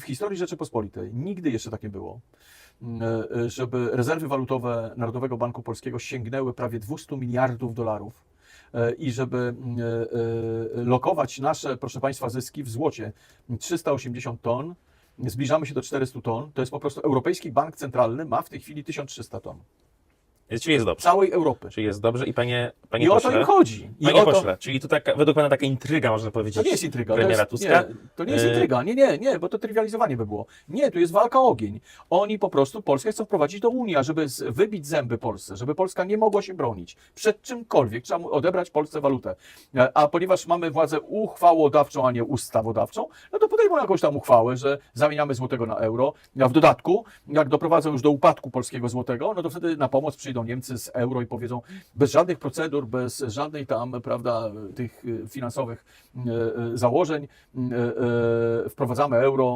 w historii Rzeczypospolitej nigdy jeszcze tak nie było, e, e, żeby rezerwy walutowe Narodowego Banku Polskiego sięgnęły prawie 200 miliardów dolarów e, i żeby mm, lokować nasze, proszę Państwa, zyski w złocie 380 ton, zbliżamy się do 400 ton, to jest po prostu Europejski Bank Centralny ma w tej chwili 1300 ton. Czyli jest dobrze. Całej Europy. Czyli jest dobrze i panie, panie I o pośle, to im chodzi. I panie o to, pośle, czyli tu taka, według pana taka intryga, można powiedzieć, To nie jest intryga. To, premiera jest, Tuska. nie, to nie jest E, intryga. Nie, nie, nie, bo to trywializowanie by było. Nie, tu jest walka o ogień. Oni po prostu Polskę chcą wprowadzić do Unii, żeby wybić zęby Polsce, żeby Polska nie mogła się bronić przed czymkolwiek, trzeba mu odebrać Polsce walutę. E, A ponieważ mamy władzę uchwałodawczą, a nie ustawodawczą, no to podejmą jakąś tam uchwałę, że zamieniamy złotego na euro. A w dodatku, jak doprowadzą już do upadku polskiego złotego, no to wtedy na pomoc przyjdą Niemcy z euro i powiedzą, bez żadnych procedur, bez żadnej tam, prawda, tych y, finansowych y, y, założeń wprowadzamy euro,